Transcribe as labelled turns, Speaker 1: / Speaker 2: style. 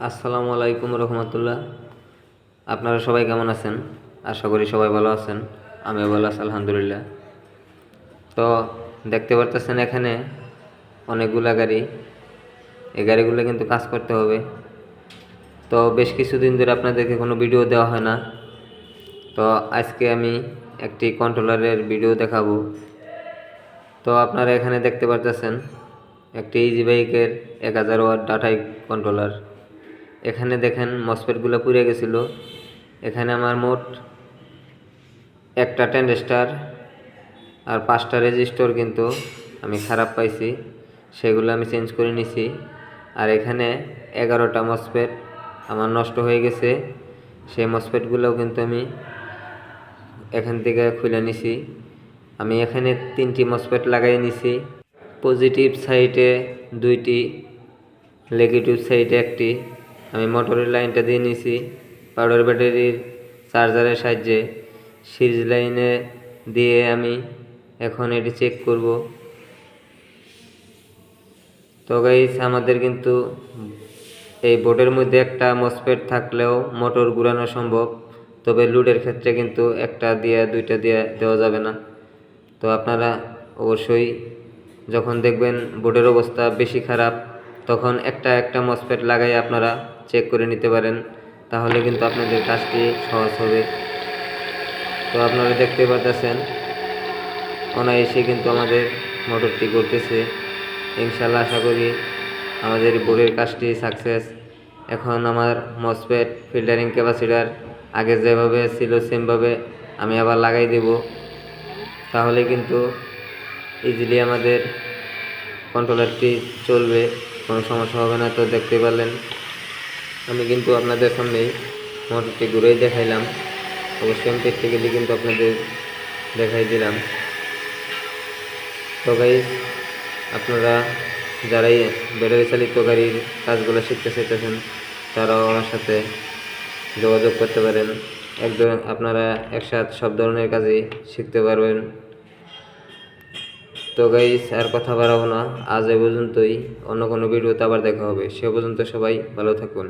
Speaker 1: আসসালামু আলাইকুম রহমতুল্লাহ। আপনারা সবাই কেমন আছেন? আশা করি সবাই ভালো আছেন। আমিও ভালো আছি, আলহামদুলিল্লাহ। তো দেখতে পারতেছেন এখানে অনেকগুলা গাড়ি। এই গাড়িগুলো কিন্তু কাজ করতে হবে। তো বেশ কিছুদিন ধরে আপনাদেরকে কোনো ভিডিও দেওয়া হয় না। তো আজকে আমি একটি কন্ট্রোলারের ভিডিও দেখাবো। তো আপনারা এখানে দেখতে পারতেছেন, একটি ইজি বাইকের এক হাজার ওয়াট ডাটাই কন্ট্রোলার। এখানে দেখেন মসপেটগুলো পুড়ে গেছিল। এখানে আমার মোট একটা টেন্ডেস্টার আর পাঁচটা রেজিস্টর কিন্তু আমি খারাপ পাইছি, সেগুলো আমি চেঞ্জ করে নিছি। আর এখানে এগারোটা মসপেট আমার নষ্ট হয়ে গেছে, সেই মসপেটগুলোও কিন্তু আমি এখান থেকে খুলে নিছি। আমি এখানে তিনটি মসপেট লাগাই নিছি। পজিটিভ সাইডে দুইটি নেগেটিভ সাইডে একটি। আমি মোটরের লাইনটা দিয়ে নিছি, পাউডার ব্যাটারির চার্জারের সাহায্যে। সিরিজ লাইনে দিয়ে আমি এখন এটি চেক করব। তো গাইস আমাদের কিন্তু এই বোর্ডের মধ্যে একটা মসপেট থাকলেও মোটর ঘুরানো সম্ভব, তবে লুডের ক্ষেত্রে কিন্তু একটা দিয়ে, দুইটা দিয়ে দেওয়া যাবে না। তো আপনারা অবশ্যই যখন দেখবেন বোর্ডের অবস্থা বেশি খারাপ, তখন একটা একটা মসপেট লাগাই আপনারা চেক করে নিতে পারেন, তাহলে কিন্তু আপনাদের কাজটি সহজ হবে। তো আপনারা দেখতে পাচ্ছেন অনায়াসে কিন্তু আমাদের মোটরটি করতেছে ইনশাল্লাহ আশা করি আমাদের বোর্ডের কাজটি সাকসেস এখন আমার মসপেট ফিল্টারিং ক্যাপাসিটার আগে যেভাবে ছিল, সেমভাবে আমি আবার লাগাই দেব। তাহলে কিন্তু ইজিলি আমাদের কন্ট্রোলারটি চলবে, কোনো সমস্যা হবে না। তো দেখতে পারলেন আমি কিন্তু আপনাদের সামনেই মোটরটি ঘুরেই দেখাইলাম। অবশ্যই আমি প্র্যাকটিক্যালি কিন্তু আপনাদের দেখাই দিলাম। তো গাইজ আপনারা যারাই ব্যাটারি চালিত গাড়ির কাজগুলো শিখতে চাইতেছেন, তারাও আমার সাথে যোগাযোগ করতে পারেন। একদম আপনারা একসাথে সব ধরনের কাজই শিখতে পারবেন। তো গাইস আর কথা বাড়াবো না। আজ এ পর্যন্তই। অন্য কোনো ভিডিওতে আবার দেখা হবে। সে পর্যন্ত সবাই ভালো থাকুন।